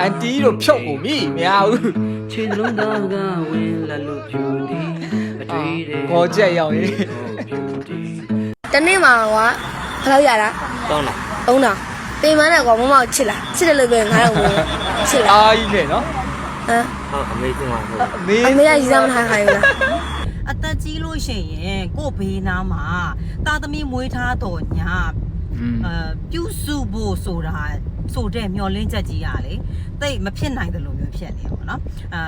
အန်တီတို့ဖြုတ်ကုန်ပြီမရဘူးခြေလုံးသားကဝင်လာလို့ဖြူဒီအတွေ့တဲ့ကောကြက်ရောက်ရင်ဖြူဒီတနေ့မှာကွာဘယ်လောက်ရတာတောင်းလားသုံးတာတေမန်းနဲ့ကွာမမောက်ချစ်လားချစ်တယ်လို့ပြောရင်ငါတော့ဘူးချစ်လားအားကြီးနဲ့နော်ဟမ်ဟုတ်အမေကမှဟုတ်အမေအမေကရီစားမထားခိုင်းဘူးလားအသက်ကြီးလို့ရှိရင်ကို့ဘေးနားမှာတာသမီမွေးထားတော်ညာอืมအဲပြုစုဖို့ဆိုတာ ဆိုတဲ့မျောလင်းချက်ကြီးရလေတိတ်မဖြစ်နိုင်တယ်လို့မျိုးဖြစ်နေပါတော့အဲ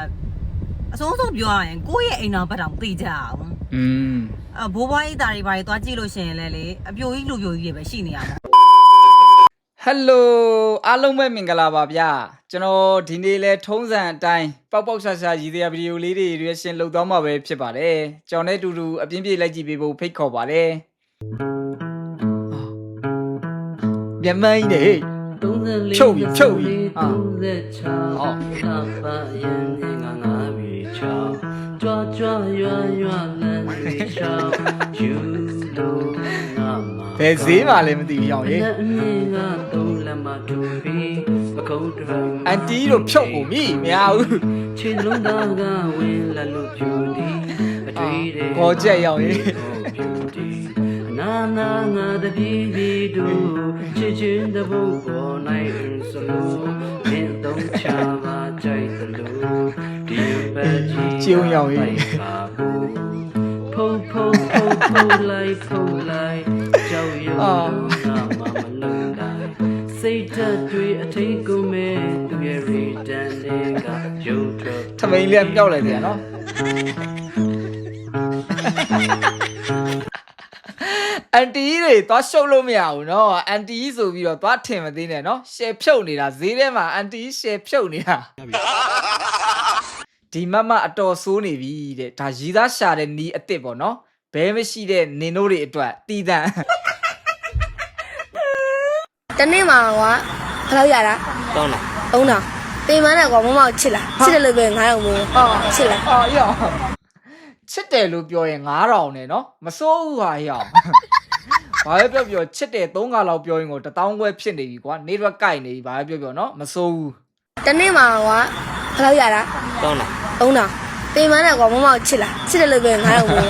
အဆုံးဆုံးပြောရရင်ကိုယ့်ရဲ့အိမ်တော်ဘက်တောင်သိကြအောင်อืมအဘိုးဘွားကြီးတာတွေဘာတွေသွားကြည့်လို့ရှိရင်လည်းလေအပြိုကြီးလူပြိုကြီးတွေပဲရှိနေရမှာဟယ်လိုအားလုံးပဲမင်္ဂလာပါဗျာကျွန်တော်ဒီနေ့လဲထုံးစံအတိုင်းပေါက်ပေါက်ဆာဆာရည်ရွယ်ဗီဒီယိုလေးတွေရွေးရှင်လုပ်သွားမှာပဲဖြစ်ပါတယ်ကျွန်တော်နဲ့အတူတူအပြင်းပြေးလိုက်ကြည့်ပေးဖို့ဖိတ်ခေါ်ပါတယ်မြန်မာကြီးနေဟေ့34 ဖြုတ်ပြီဖြုတ်ပြီဟာ36ဟောသပါယံနေငါငါပြီချောင်းကြွားကြွားရွာရွာလမ်းလေးချောင်းယူလို့ငါမှာဘယ်ဈေးမှလည်းမသိဘူးရောက်ရေလက်အမြင့်ကသုံးလက်မထူပြီးပကုံးတရံအန်တီတို့ဖြုတ်ကုန်ပြီမရဘူးခြေလုံးသားကဝင်လာလို့ဖြူဒီအတွေ့တဲ့ကောကြက်ရောက်ရေဖြူဒီအ နာနာငါတပြေးပြေးတို့ချစ်ချင်းတပုတ်ပေါ်နိုင်စလို့မင်းသုံးချပါကြိုက်သလိုဒီဘက်ကြီးကျုံရောက်ရေဖုတ်ဖုတ်ဖုတ်ဖုတ်လိုက်ဖုတ်လိုက်ကြောက်ရွံ့လို့ငါမမလုံးတိုင်းစိတ်ဓာတ်တွေအထိတ်ကုန်မဲ့သူရဲ့ return တွေကရုပ်ထွက်ထမိန်လေးကမြောက်လိုက်တယ်နော် အန်တီတွေသွားရှုပ်လို့မရဘူးနော်အန်တီဆိုပြီးတော့သွားထင်မသိနဲ့နော်ရှယ်ဖြုတ်နေတာဈေးထဲမှာအန်တီရှယ်ဖြုတ်နေတာဒီမမအတော်ဆိုးနေပြီတဲ့ဒါရီသားရှာတဲ့နီးအစ်စ်ပေါ့နော်ဘဲမရှိတဲ့နင်တို့တွေအတွက်တီးတန့်တနေ့မှာကွာဘယ်လောက်ရတာတောင်းတာ၃တောင်ပေမနဲ့ကွာမမောက်ချစ်လားချစ်တယ်လို့ပြောရင်900မို့ဟုတ်ချစ်လားအော်ရောချစ်တယ်လို့ပြောရင်9000နဲ့နော်မစိုးဘူးဟာရော ဘာပဲပြောပြောချစ်တယ်၃ခါလောက်ပြောရင်ကိုတပေါင်းခွဲဖြစ်နေပြီကွာနေရွက်ကြိုက်နေပြီဘာပဲပြောပြောနော်မစိုးဘူးတနေ့မှာကွာဘယ်လောက်ရတာတောင်းတာတောင်းတာပင်မနဲ့ကွာမမောက်ချစ်လားချစ်တယ်လို့ပြောရင်ငါတော့ဘူး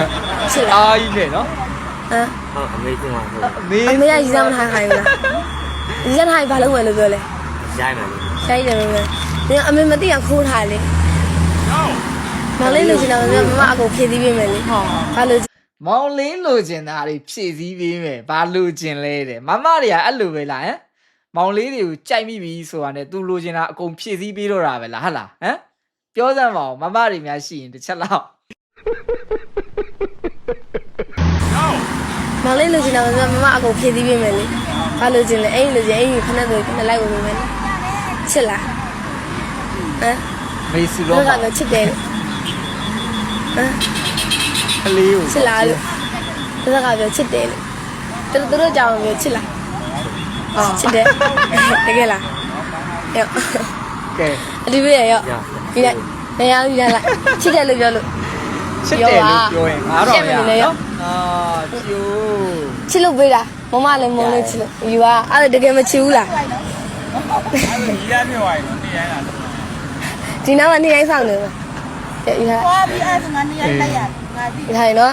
ချစ်လားအားကြီးနဲ့နော်ဟမ်ဟုတ်အမေကမှာဟုတ်အမေအမေကရီစားမထားခိုင်းဘူးလားရီစားထားရင်ဘာလုပ်မယ်လို့ပြောလဲရိုက်မယ်လို့ရိုက်တယ်လို့ပြောအမေမသိအောင်ခိုးထားလေမောင်လေးလူချင်းတော့မမအကုန်ဖြည့်သီးပေးမယ်လေဟုတ်ဘာလို့ မောင်လေးလိုချင်တာတွေဖြည့်စည်းပေးမယ်ဘာလိုချင်လဲတဲ့မမတွေကအဲ့လိုပဲလားဟမ်မောင်လေးတွေကိုကြိုက်မိပြီဆိုတာနဲ့ तू လိုချင်တာအကုန်ဖြည့်စည်းပေးတော့တာပဲလားဟဟလားဟမ်ပြောစမ်းပါဦးမမတွေများရှိရင်တစ်ချက်လောက်မောင်လေးလူချင်တော့မမအကိုဖြည့်သီးပေးမယ်လေဘာလို့ချင်လဲအဲ့ဒီလူချင်အဲ့ဒီခဏဆိုခဏလိုက်ဝင်ပေးမယ်ချစ်လားဟမ်မေစုတော့တော့ကတော့ချစ်တယ်ဟမ် ကလေးကိုချစ်လားလို့တော့ကပြောချစ်တယ်လို့သူတို့ကြောင်ပြောချစ်လားချစ်တယ်တကယ်လားရောကဲအဒီဘေးရောဒီလိုက်နေရာဒီလိုက်ချစ်တယ်လို့ပြောလို့ချစ်တယ်လို့ပြောရင်9000ရရှက်မနေနဲ့ရောအာကျိုးချစ်လို့ပေးတာမမလည်းမုံလေးချစ်လို့ယူပါအဲ့ဒါတကယ်မချစ်ဘူးလားဒီရနေဝိုင်းနေရတာဒီနောက်ကနေရိုင်းဆောင်နေမှာတဲ့ယူထားသွားပြီးအဲ့ဒါငါနေရာလိုက်ရငါ ဒီယူထားနော်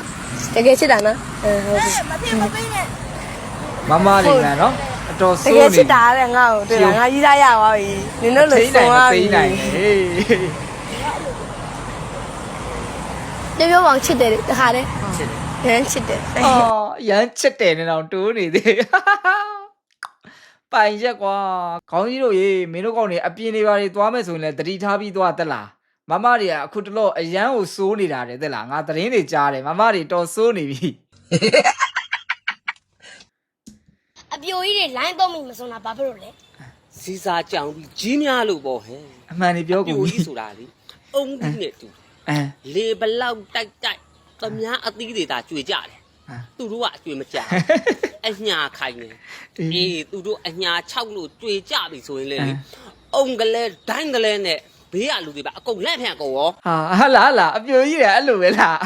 တကယ်ချစ်တာနော်အဲဟုတ်ပြီမဖြစ်မပေးနဲ့မမတွေကနော်အတော်တဆိုးကယ်နေချစ်တာတဲ့ငါ့ကိုတွေ့လားငါကြီးစားရပါပြီနင်တို့လိုသိနိုင်ဆုံးမသွားပြီသိနိုင်ဟေးပြောပြောပေါင်းချစ်တယ်တခါတည်းချစ်တယ်ရမ်းချစ်တယ်အော်ရမ်းချစ်တယ်နဲ့တော့တိုးနေသေးပိုင်ရက်ကွာခေါင်းကြီးတို့ရေမင်းတို့ကောင်တွေအပြင်းတွေပါတွေသွားမယ်ဆိုရင်လည်းတတိထားပြီးသွားတက်လား မမတွေကအခုတလော့အရန်ကိုစိုးနေတာတယ်တက်လားငါသတင်းတွေကြားတယ်မမတွေတော်စိုးနေပြီအပြိုကြီးတွေ line တော့မိမစုံတာဘာဖြစ်လို့လဲစီစာကြောင်ပြီးကြီးများလို့ပေါ့ဟဲ့အမှန်တွေပြောပြိုကုန်ပြီကြီးဆိုတာလေအုံကြီးနဲ့တူအဲ လေဘလောက်တိုက်တိုက်သမားအသီးတွေဒါကျွေကြတယ်ဟမ် သူတို့ကအကျွေမကြအညာခိုင်းတယ်အေးသူတို့အညာ6လို့ကျွေကြပြီဆိုရင်လေလေအုံကလေးဒိုင်းကလေးနဲ့ ဘေးကလူတွေပါအကုန်လက်ဖျံကုန်ရောဟာဟာလာလာအပြိုကြီးတယ်အဲ့လိုပဲလား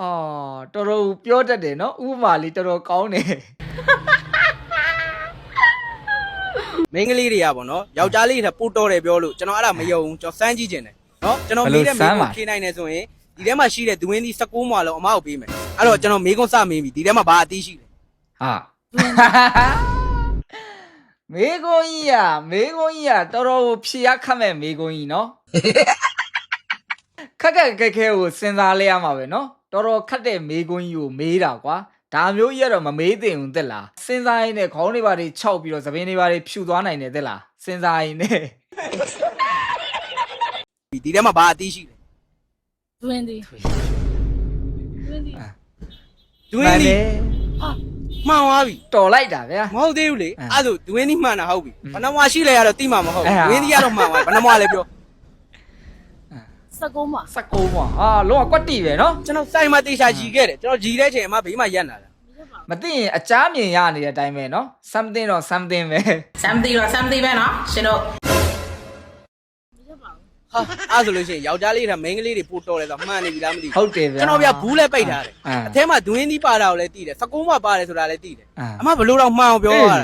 အော်တော်တော်ပြောတတ်တယ်နော်ဥပမာလေးတော်တော်ကောင်းတယ်မိန်းကလေးတွေကပေါ့နော်ယောက်ျားလေးတွေပို့တော်တယ်ပြောလို့ကျွန်တော်အဲ့ဒါမယုံဘူးကျွန်တော်စမ်းကြည့်ခြင်းတယ်နော်ကျွန်တော်မေးတဲ့မေးခွန်းဖြေနိုင်တယ်ဆိုရင်ဒီထဲမှာရှိတဲ့ဒွင်းသီး16မွာလုံးအမကိုပေးမယ်အဲ့တော့ကျွန်တော်မေးခွန်းစမေးပြီဒီထဲမှာဘာအသီးရှိလဲဟာ မေကွန်ကြီးอ่ะမေကွန်ကြီးอ่ะတော်တော်ကိုဖြေရခတ်မဲ့မေကွန်ကြီးเนาะခက်ခက်ခက်ခဲကိုစဉ်းစားလဲရမှာပဲเนาะတော်တော်ခက်တဲ့မေကွန်ကြီးကိုမေးတာကွာဒါမျိုးကြီးကတော့မမေးသင့်ဘူးတက်လားစဉ်းစားရင်းနဲ့ခေါင်းတွေပါတွေခြောက်ပြီးတော့သပင်းတွေပါတွေဖြူသွားနိုင်တယ်တက်လားစဉ်းစားရင်းနဲ့ ဒီထဲမှာဘာအသီးရှိလဲ တွင်းသည်တွင်းသည် ဒွင်းသီး မှန်တယ် မှန်သွားပြီ တော်လိုက်တာဗျာ မဟုတ်သေးဘူးလေ အဲ အဲ့ဒါဆိုဒွင်းသီးမှန်တာဟုတ်ပြီ อืม ဘယ်နှမွာရှိလဲရတော့တိမှာမဟုတ် အဲဟာ ဘူးဒွင်းသီးကတော့မှန်သွားပြီဘယ်နှမွာလဲပြော စကုံးမှာ စကုံးပါဟာလုံးဝကွက်တီပဲเนาะ ကျွန်တော်စိုက်မှာတေချာကြည်ခဲ့တယ်ကျွန်တော်ကြည်တဲ့အချိန်အမဘေးမှာရက်လာတာ မသိရင်အချားမြင်ရနေတဲ့အတိုင်းပဲเนาะ something တော့ something ပဲ something တော့ something ပဲเนาะရှင်တို့ ဟာအဲ့ဆိုလို့ရှိရင်ယောက်ျားလေးတွေကမိန်းကလေးတွေပို့တော်တယ်ဆိုတော့မှန်နေပြီလားမသိဘူးဟုတ်တယ်ဗျာကျွန်တော်ပြဘူးလည်းပိတ်ထားတယ်အာအထဲမှာဒွင်းသီးပါတာကိုလည်းသိတယ်စကုံးမပါတယ်ဆိုတာလည်းသိတယ်အာအမဘလို့တော့မှန်အောင်ပြောရတာ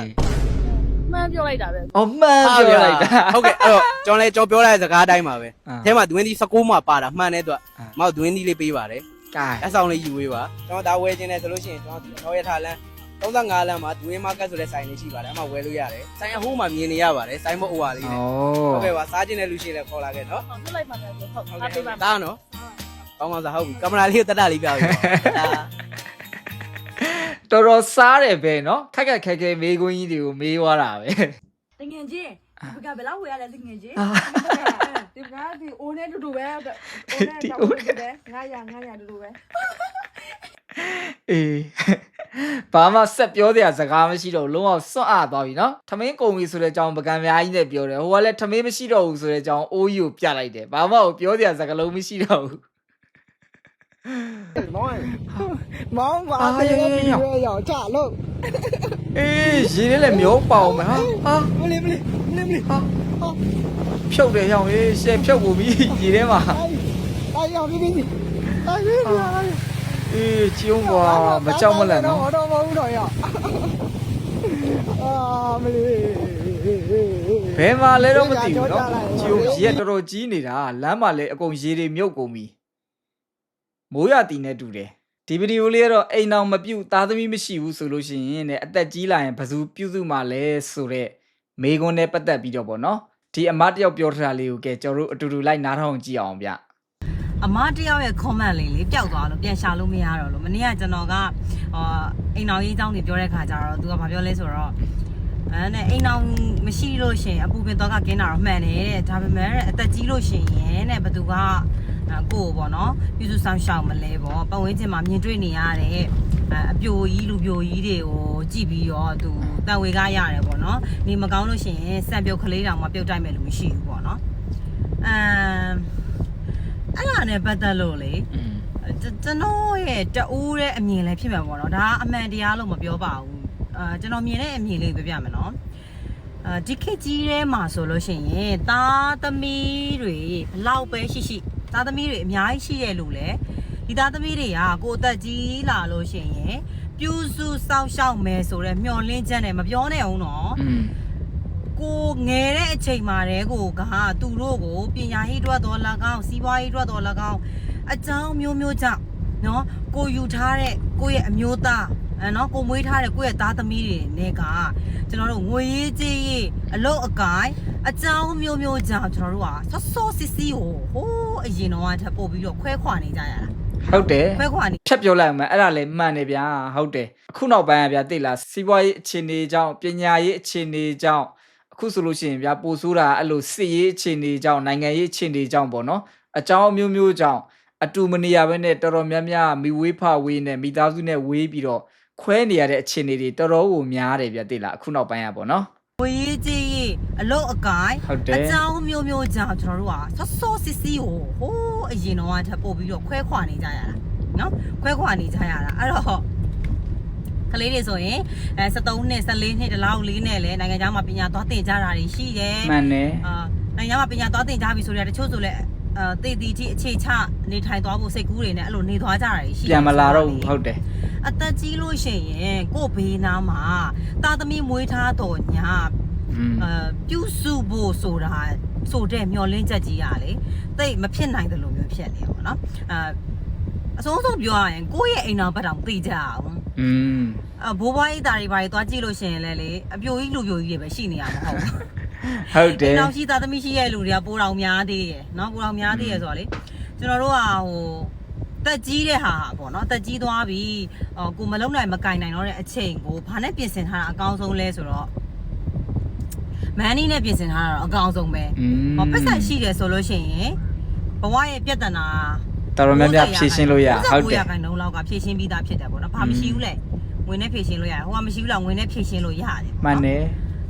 မှန်းပြောလိုက်တာပဲအော်မှန်ပြောလိုက်တာဟုတ်ကဲ့အဲ့တော့ကျွန်တော်လည်းကျွန်တော်ပြောလိုက်တဲ့စကားအတိုင်းပါပဲအာအထဲမှာဒွင်းသီးစကုံးမပါတာမှန်တဲ့အတွက်အာအမတို့ဒွင်းသီးလေးပေးပါတယ်ကဲ လက်ဆောင်လေးယူဝေးပါကျွန်တော်ဒါဝယ်ခြင်းနဲ့ဆိုလို့ရှိရင်ကျွန်တော်ဒီတော့ရထားလမ်း 35လမ်းမှာဒွင်းမားကတ်ဆိုတဲ့ဆိုင်လေးရှိပါတယ်အမဝယ်လို့ရတယ်ဆိုင်အဟိုးမှာမြင်နေရပါတယ်ဆိုင်မအိုဝါလေးနဲ့ ဩ ဟုတ်ကဲ့ပါစားခြင်းနဲ့လူရှိရင်လည်းခေါ်လာခဲ့နော် ဟုတ်ပြလိုက်ပါမယ်ဟုတ် ဟုတ် အား ကဲ့ ပေးပါမယ် ဒါနော်ကောင်းကောင်းစားဟုတ်ပြီကင်မရာလေးကိုတက်တက်လေးပြပြီဒါ တော်တော်စားတယ်ပဲเนาะခက်ခက်ခဲခဲမေးခွန်းကြီးတွေကိုမေးသွားတာပဲ တငယ်ချင်းဒီကဘယ်လောက်ဝယ်ရလဲတငယ်ချင်း အာ ဒီကဒီအိုးနဲ့တူတူပဲအိုးနဲ့တူတူပဲ900 900တူတူပဲ အေးဘာမှဆက်ပြောစရာစကားမရှိတော့လုံးဝစွန့်အားသွားပြီနော်ထမင်းကုန်ပြီဆိုတဲ့အကြောင်းပကံများကြီးနဲ့ပြောတယ်ဟိုကလည်းထမင်းမရှိတော့ဘူးဆိုတဲ့အကြောင်းအိုးကြီးကိုပြလိုက်တယ်ဘာမှကိုပြောစရာစကားလုံးမရှိတော့ဘူးမောင်မောင်ဘာတဲ့ပြောရောချလို့အေးရေလေးလည်းမျောပေါအောင်မဟာဟာမလေးမလေးမလေးမလေးဟာဖြုတ်တယ်ရောင်ရေးရှယ်ဖြုတ်ကုန်ပြီရေထဲမှာအေးအေးရောင်ပြီးပြီအေးရောင် အေးကျုံကွာမကြောက်မလန့်နော်တော့မဟုတ်တော့ရအာမလေးဘယ်မှာလဲတော့မသိဘူးเนาะကျုံရေတော်တော်ကြီးနေတာလမ်းမှာလဲအကုန်ရေတွေမြုပ်ကုန်ပြီမိုးရတီနဲ့တူတယ်ဒီဗီဒီယိုလေးကတော့အိမ်အောင်မပြုတ်သားသမီးမရှိဘူးဆိုလို့ရှိရင်လည်းအသက်ကြီးလာရင်ဘယ်သူပြုစုမှလဲဆိုတော့မေကွန်းနဲ့ပတ်သက်ပြီးတော့ဗောနော်ဒီအမတယောက်ပြောထားတာလေးကိုကဲကျွန်တော်တို့အတူတူလိုက်နားထောင်ကြည့်အောင်ဗျ အမတယောက်ရဲ့ comment လေးလေးပျောက်သွားလို့ပြန်ရှာလို့မရတော့လို့မနေ့ကကျွန်တော်ကဟောအိမ်အောင်ရေးအကြောင်းတွေပြောတဲ့ခါကျတော့သူကဘာပြောလဲဆိုတော့အဲနဲ့အိမ်အောင်မရှိလို့ရှရင်အပူပင်တော့ကကင်းတာတော့မှန်တယ်တဲ့ဒါပေမဲ့တဲ့အသက်ကြီးလို့ရှရင်တဲ့ဘသူကအဲကိုယ်ပေါ့နော်ပြုစုဆောင်ရှောက်မလဲပေါ့ပတ်ဝန်းကျင်မှာမြင်တွေ့နေရတဲ့အအပြိုကြီးလူပြိုကြီးတွေကိုကြည့်ပြီးတော့သူတန်ဝေကားရတယ်ပေါ့နော်နေမကောင်းလို့ရှရင်စံပြုတ်ကလေးတောင်မှပြုတ်တိုက်မယ်လို့မရှိဘူးပေါ့နော်အမ် အဲ့ဒါနဲ့ပတ်သက်လို့လေကျွန်ကျွန်တော်ရဲ့တူးတဲ့အမြင်လည်းဖြစ်မှာပေါ့နော်ဒါအမှန်တရားလို့မပြောပါဘူးအာကျွန်တော်မြင်တဲ့အမြင်လေးပြပြမယ်နော်အာဒီခေတ်ကြီးထဲမှာဆိုလို့ရှိရင်သားသမီးတွေဘလောက်ပဲရှိရှိသားသမီးတွေအများကြီးရှိရဲ့လို့လေဒီသားသမီးတွေကကိုယ်အသက်ကြီးလာလို့ရှိရင်ပြုစုစောင့်ရှောက်မယ်ဆိုတော့မျောလင်းချက်နဲ့မပြောနဲ့အောင်နော်อืม ကိုငယ်တဲ့အချိန်မှာတည်းကိုကသူတို့ကိုပညာရေးအတွက်တော်၎င်းစီးပွားရေးအတွက်တော်၎င်းအကြောင်းမျိုးမျိုးကြောင့်နော်ကိုယူထားတဲ့ကိုယ့်ရဲ့အမျိုးသားအဲနော်ကိုမွေးထားတဲ့ကိုယ့်ရဲ့သားသမီးတွေနဲ့ကကျွန်တော်တို့ငွေရေးကြေးရေးအလုပ်အကိုင်အကြောင်းမျိုးမျိုးကြောင့်ကျွန်တော်တို့ကဆော့ဆော့စစ်စီကိုဟိုးအရင်တော့ကထပ်ပို့ပြီးတော့ခွဲခွာနေကြရတာဟုတ်တယ်ခွဲခွာနေဖြတ်ပြောလိုက်အောင်မယ်အဲ့ဒါလည်းမှန်တယ်ဗျာဟုတ်တယ်အခုနောက်ပိုင်းကဗျာသိလားစီးပွားရေးအခြေအနေကြောင့်ပညာရေးအခြေအနေကြောင့် အခုဆိုလို့ရှိရင်ဗျာပိုဆိုးတာအဲ့လိုစစ်ရေးအခြေအနေကြောင့်နိုင်ငံရေးအခြေအနေကြောင့်ပေါ့နော်အကြောင်းအမျိုးမျိုးကြောင့်အတူမနေရဘဲနဲ့တော်တော်များများမိဝေးဖဝေးနဲ့မိသားစုနဲ့ဝေးပြီးတော့ခွဲနေရတဲ့အခြေအနေတွေတော်တော်ကိုများတယ်ဗျာသိလားအခုနောက်ပိုင်းကပေါ့နော်ငွေရေးကြေးရေးအလုပ်အကိုင်ဟုတ်တယ်အကြောင်းမျိုးမျိုးကြောင့်ကျွန်တော်တို့ကဆော့ဆော့စစ်စီကိုဟိုးအရင်တော့ကထပ်ပို့ပြီးတော့ခွဲခွာနေကြရတာနော်ခွဲခွာနေကြရတာအဲ့တော့ ကလေးတွေဆိုရင်အဲ73နှစ်14နှစ်ဒီလောက်လေးနဲ့လဲနိုင်ငံခြားမှာပညာသွားသင်ကြတာတွေရှိတယ်မှန်တယ်အာနိုင်ငံခြားမှာပညာသွားသင်ကြပြီဆိုတော့တချို့ဆိုလဲအဲတည်တည်တိအခြေချနေထိုင်သွားဖို့စိတ်ကူးတွေနဲ့အဲ့လိုနေသွားကြတာတွေရှိတယ်ပြန်မလာတော့ဘူးဟုတ်တယ်အသက်ကြီးလို့ရှိရင်ကို့ဘေးနားမှာတာသမီမွေးထားတော်ညာอืมအာပြုစုဖို့ဆိုတာဆိုတဲ့မျောလင်းချက်ကြီးရလေတိတ်မဖြစ်နိုင်တယ်လို့မျိုးဖြစ်နေပါတော့အာအဆုံးဆုံးပြောရရင်ကိုယ့်ရဲ့အိမ်တော်ဘက်တောင်သိကြအောင် อืม အဘိုးဘွားကြီးတာတွေဘာတွေသွားကြည့်လို့ရှိရင်လည်းလေအပြိုကြီးလူပြိုကြီးတွေပဲရှိနေရမှာဟုတ်ဘူး ဟုတ်တယ် နောက်ရှိသားသမီးရှိရဲ့လူတွေကပိုးတော်များသေးတယ်เนาะပိုးတော်များသေးရဆိုတော့လေကျွန်တော်တို့ကဟိုတက်ကြီးတဲ့ဟာပေါ့เนาะတက်ကြီးသွားပြီဟိုကိုမလုံနိုင်မကင်နိုင်တော့တဲ့အချိန်ကိုဘာနဲ့ပြင်ဆင်ထားတာအကောင်းဆုံးလဲဆိုတော့မန်နီနဲ့ပြင်ဆင်ထားတာတော့အကောင်းဆုံးပဲ อืม ဟောပတ်သက်ရှိတယ်ဆိုလို့ရှိရင်ဘဝရဲ့ပြဿနာ တော်တော်များများဖြည့်ရှင်းလို့ရဟုတ်တယ်ခိုင်နှုန်းလောက်ကဖြည့်ရှင်းပြီးသားဖြစ်တယ်ပေါ့နော်ဘာမရှိဘူးလေဝင်နဲ့ဖြည့်ရှင်းလို့ရတယ်ဟိုကမရှိဘူးလားဝင်နဲ့ဖြည့်ရှင်းလို့ရတယ်မှန်တယ်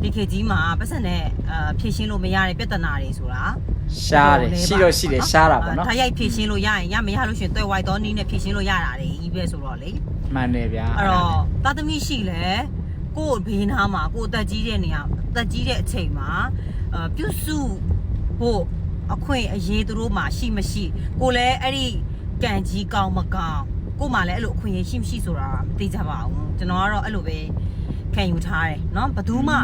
ဒီခေတ်ကြီးမှာပတ်စံနဲ့အာဖြည့်ရှင်းလို့မရတဲ့ပြဿနာတွေဆိုတာရှားတယ်ရှိတော့ရှိတယ်ရှားတာပေါ့နော်ဒါရိုက်ဖြည့်ရှင်းလို့ရရင်ရမရလို့ရှရင်တွေ့ဝိုက်တော့နီးနဲ့ဖြည့်ရှင်းလို့ရတာတွေကြီးပဲဆိုတော့လေမှန်တယ်ဗျာအဲ့တော့တာသမီရှိလဲကို့ဘေးနားမှာကို့အသက်ကြီးတဲ့နေရာအသက်ကြီးတဲ့အချိန်မှာအာပြုစုဖို့ အခွင့်အရေးသူတို့မှာရှိမရှိကိုလည်းအဲ့ဒီကံကြီးကောင်းမကောင်းကို့မှာလည်းအဲ့လိုအခွင့်အရေးရှိမရှိဆိုတာမသိကြပါဘူးကျွန်တော်ကတော့အဲ့လိုပဲခံယူထားတယ်เนาะဘယ်သူမှ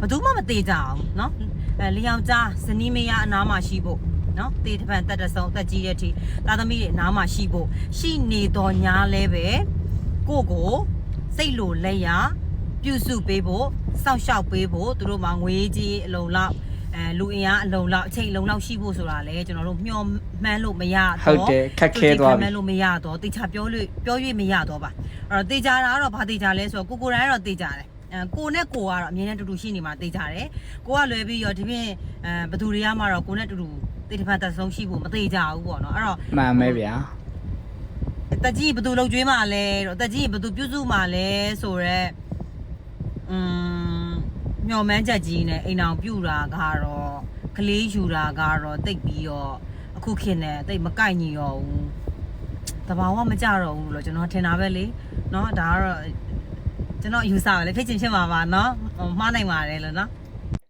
ဘယ်သူမှမသေးကြအောင်เนาะအဲလျောင်ကြားဇနီးမယားအနားမှာရှိဖို့เนาะတေတပံတက်တဆုံအသက်ကြီးတဲ့အထိသားသမီးတွေအနားမှာရှိဖို့ရှိနေတော်ညာလဲပဲကိုယ့်ကိုစိတ်လိုလက်ရပြုစုပေးဖို့စောင့်ရှောက်ပေးဖို့သူတို့မှာငွေကြီးအလုံးလောက် အဲလူအင်အားအလုံးလောက်အချိန်အလုံးလောက်ရှိဖို့ဆိုတာလဲကျွန်တော်တို့မျှော်မှန်းလို့မရတော့ဟုတ်တယ်ခက်ခဲသွားပြီမှန်းလို့မရတော့တေချာပြောလို့ပြော၍မရတော့ပါအဲ့တော့တေချာတာကတော့ဘာတေချာလဲဆိုတော့ကိုကိုယ်တိုင်းကတော့တေချာတယ်အဲကိုနဲ့ကိုကတော့အမြဲတမ်းတူတူရှိနေမှာတေချာတယ်ကိုကလွယ်ပြီးရောဒီပြင်အဲဘသူတွေကမှတော့ကိုနဲ့တူတူတေတဖန်တက်ဆုံးရှိဖို့မတေချာဘူးပေါ့နော်အဲ့တော့မှန်ပဲဗျာတက်ကြီးဘသူလှုပ်ကြွေးမှလဲတော့တက်ကြီးဘသူပြုစုမှလဲဆိုတော့อืม မျော်မှန်းချက်ကြီးနဲ့အိမ်အောင်ပြူတာကတော့ကလေးယူတာကတော့တိတ်ပြီးတော့အခုခေတ်နဲ့တိတ်မကိုက်ညီရောဘူး တဘာဝမကြတော့ဘူးလို့ကျွန်တော်ထင်တာပဲလေเนาะဒါကတော့ကျွန်တော်ယူဆပါလေဖြစ်ချင်ဖြစ်မှာပါเนาะဟိုမှားနိုင်ပါတယ်လို့เนาะ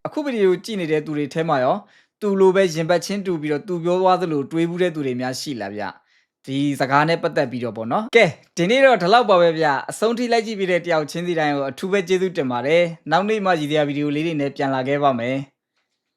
အခုဗီဒီယိုကြည့်နေတဲ့သူတွေထဲမှာရောသူလိုပဲရင်ပတ်ချင်းတူပြီးတော့သူပြောသွားသလိုတွေးဘူးတဲ့သူတွေများရှိလားဗျ ဒီစကားနဲ့ပတ်သက်ပြီးတော့ပေါ့နော်ကဲဒီနေ့တော့ဒီလောက်ပါပဲဗျအဆုံးထိလိုက်ကြည့်ပြီးတဲ့တယောက်ချင်းစီတိုင်းကိုအထူးပဲကျေးဇူးတင်ပါတယ်နောက်နေ့မှရည်ရွယ်ဗီဒီယိုလေးတွေနဲ့ပြန်လာခဲ့ပါမယ်